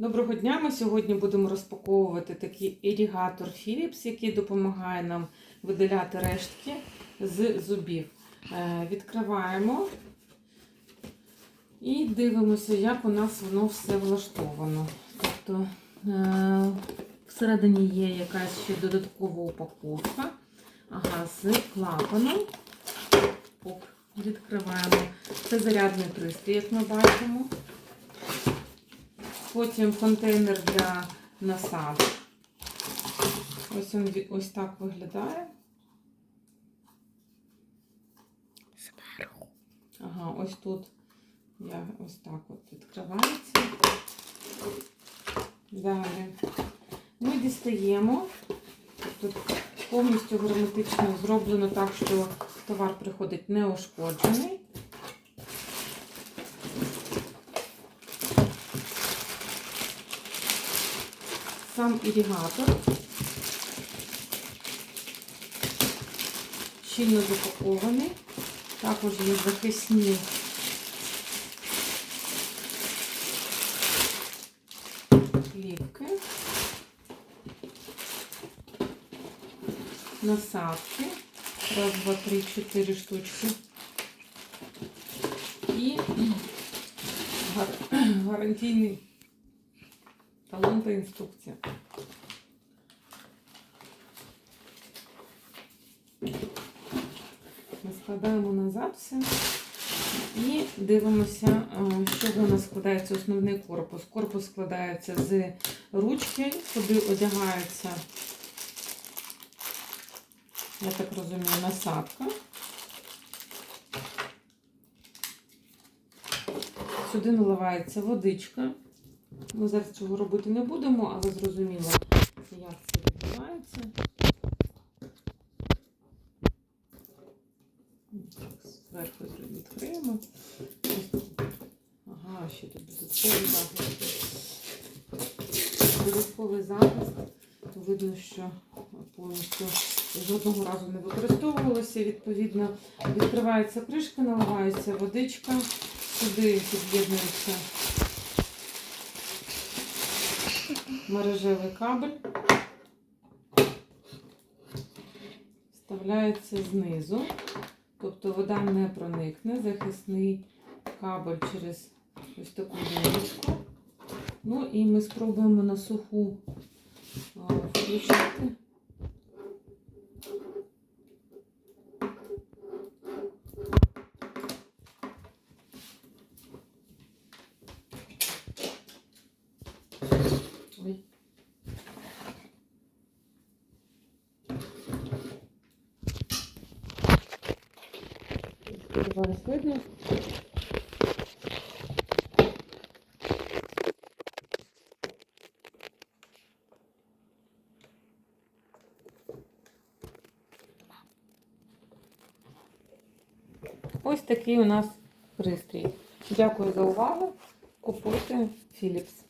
Доброго дня! Ми сьогодні будемо розпаковувати такий ірігатор Philips, який допомагає нам видаляти рештки з зубів. Е, Відкриваємо і дивимося, як у нас воно все влаштовано. Тобто е, всередині є якась ще додаткова упаковка. Ага, з клапаном. Оп, відкриваємо. Це зарядний пристрій, як ми бачимо. Потім контейнер для насадок. Ось він ось так виглядає. Ага, ось тут я ось так от відкривається. Далі ми дістаємо. Тут повністю герметично зроблено так, що товар приходить неушкоджений. Сам ірігатор. Щільно запакований. Також є захисні плівки, насадки. Раз, два, три, чотири штучки. І гарантійний талон та інструкція. Складаємо назад все. І дивимося, чого у нас складається основний корпус. Корпус складається з ручки, куди одягається, я так розумію, насадка. Сюди наливається водичка. Ми зараз цього робити не будемо, але зрозуміло, як це відбувається. Зверху відкриємо. Ага, ще тут додатковий захист. Додатковий захист. Видно, що повністю жодного разу не використовувалося. Відповідно, відкривається кришка, наливається водичка, сюди під'єднується мережевий кабель. Вставляється знизу. Тобто вода не проникне, захисний кабель через ось таку дірочку. Ну і ми спробуємо на суху включити. Зараз видно. Ось такий у нас пристрій. Дякую за увагу. Купуйте Philips.